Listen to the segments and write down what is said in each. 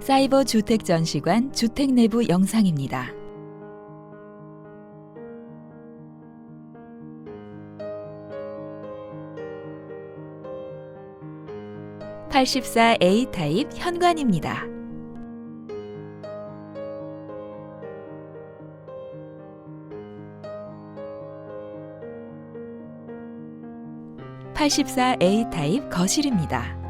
사이버 주택 전시관 주택 내부 영상입니다. (84A) 타입 현관입니다. (84A) 타입 거실입니다.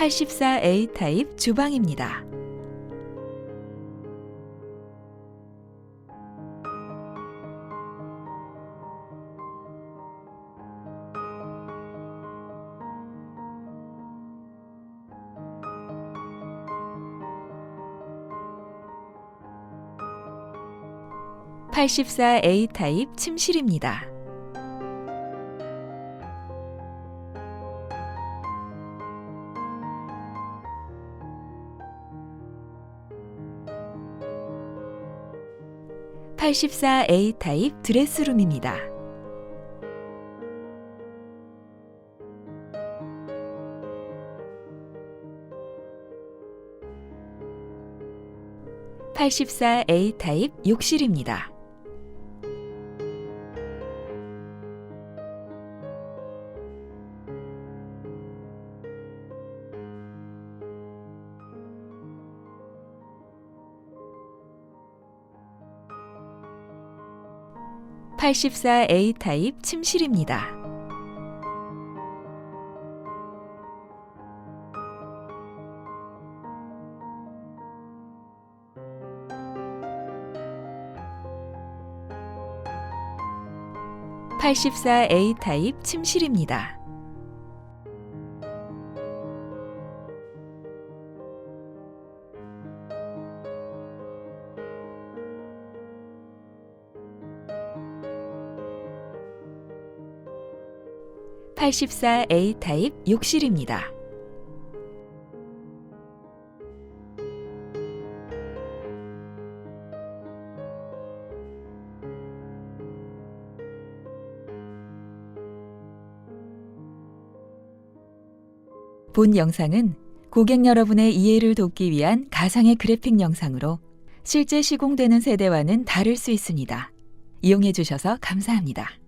84A 타입 주방입니다. (84A) 타입 침실입니다. 84A 타입 드레스룸입니다. (84A) 타입 욕실입니다. (84A) 타입 침실입니다. (84A) 타입 침실입니다. (84A) 타입 욕실입니다. 본 영상은 고객 여러분의 이해를 돕기 위한 가상의 그래픽 영상으로 실제 시공되는 세대와는 다를 수 있습니다. 이용해 주셔서 감사합니다.